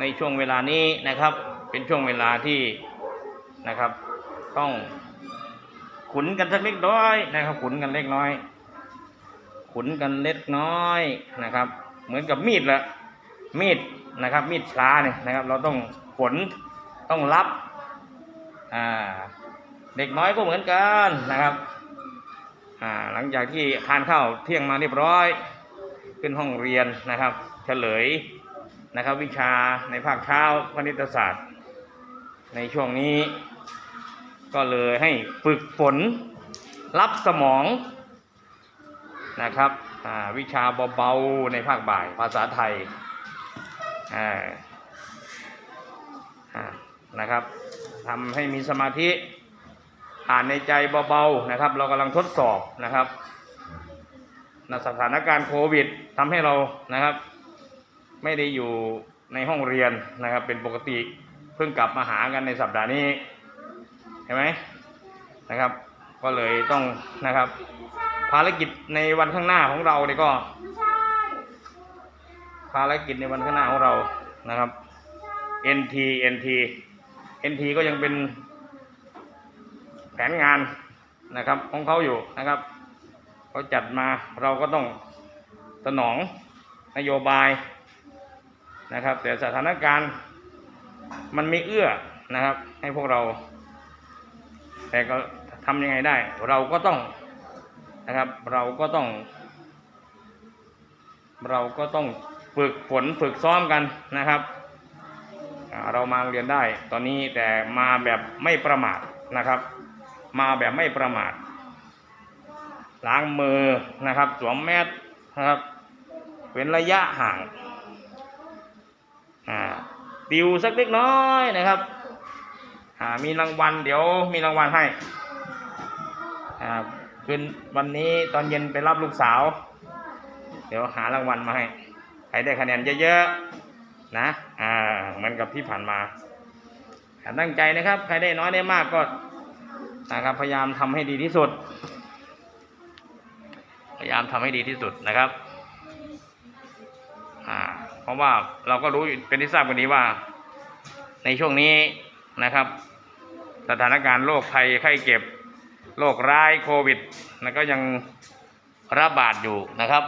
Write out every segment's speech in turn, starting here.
ในช่วงเวลานี้นะครับ เป็นช่วงเวลาที่นะครับ ต้องขุนกันสักเล็กน้อยนะครับ ขุนกันเล็กน้อย ขุนกันเล็กน้อยนะครับ เหมือนกับมีดละมีดนะครับ มีดชาเนี่ยนะครับ เราต้องขนต้องรับอ่าเด็กน้อยก็เหมือนกันนะครับอ่าหลังจากที่ทานข้าวเที่ยงมาเรียบร้อย ขึ้นห้องเรียนนะครับ เฉลยนะครับ วิชาในภาคเช้าคณิตศาสตร์ ในช่วงนี้ ก็เลยให้ฝึกฝนรับสมองนะครับวิชาเบาๆในภาคบ่ายภาษาไทยนะครับทำให้มีสมาธิอ่านในใจเบาๆนะครับ เรากำลังทดสอบนะครับ ในสถานการณ์โควิดทำให้เรานะครับ ไม่ได้อยู่ในห้องเรียนนะครับ เป็นปกติเพิ่งกลับมาหากันในสัปดาห์นี้เห็นไหมนะครับ ก็เลยต้องนะครับ ภารกิจในวันข้างหน้าของเราเนี่ยก็ ภารกิจในวันข้างหน้าของเรานะครับ NT NT NT ก็ยังเป็นแผนงานนะครับของเขาอยู่นะครับ เขาจัดมาเราก็ต้องสนองนโยบายนะครับ แต่สถานการณ์มันไม่เอื้อนะครับ ให้พวกเรา แต่ก็ทำยังไงได้ เราก็ต้องนะครับ เราก็ต้อง เราก็ต้องฝึกฝนฝึกซ้อมกันนะครับ เรามาเรียนได้ ตอนนี้แต่มาแบบไม่ประมาทนะครับ มาแบบไม่ประมาท ล้างมือนะครับ สวมแมสนะครับเว้นระยะห่างอ่าติวสักเล็กน้อยนะครับอ่ามีรางวัลเดี๋ยวมีรางวัลให้อ่าคืนวันนี้ตอนเย็นไปรับลูกสาว เดี๋ยวหารางวัลมาให้ใครได้คะแนนเยอะๆนะอ่าเหมือนกับที่ผ่านมาอ่ตั้งใจนะครับ ใครได้น้อยได้มากก็นะครับพยายามทำให้ดีที่สุด ยายามทำให้ดีที่สุดนะครับอ่าเพราะว่าเราก็รู้อยู่เป็นที่ทราบกันดีว่า ในช่วงนี้นะครับ สถานการณ์โรคภัยไข้เจ็บโรคร้ายโควิดนะก็ยังระบาดอยู่นะครับ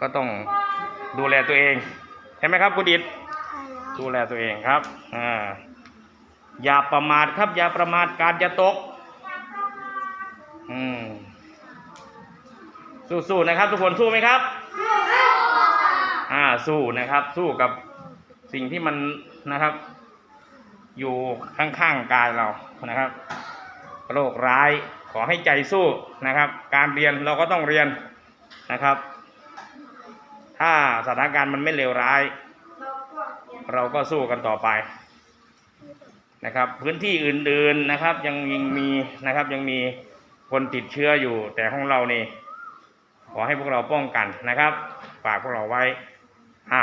ก็ต้องดูแลตัวเองเห็นไหมครับคุณดิดดูแลตัวเองครับอ่าอย่าประมาทครับ อย่าประมาทการจะตก อืม สู้ๆนะครับ ทุกคนสู้ไหมครับอ่าสู้นะครับ สู้กับสิ่งที่มันนะครับ อยู่ข้างๆกายเรานะครับโรคร้ายขอให้ใจสู้นะครับ การเรียนเราก็ต้องเรียนนะครับ ถ้าสถานการณ์มันไม่เลวร้าย เราก็สู้กันต่อไปนะครับ พื้นที่อื่นๆนะครับ ยังยังมีนะครับยังมีคนติดเชื้ออยู่แต่ของเรานี่ ขอให้พวกเราป้องกันนะครับ ฝากพวกเราไว้อะ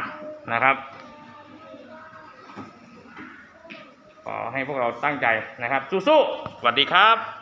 นะครับ ขอให้พวกเราตั้งใจนะครับสู้ๆสวัสดีครับ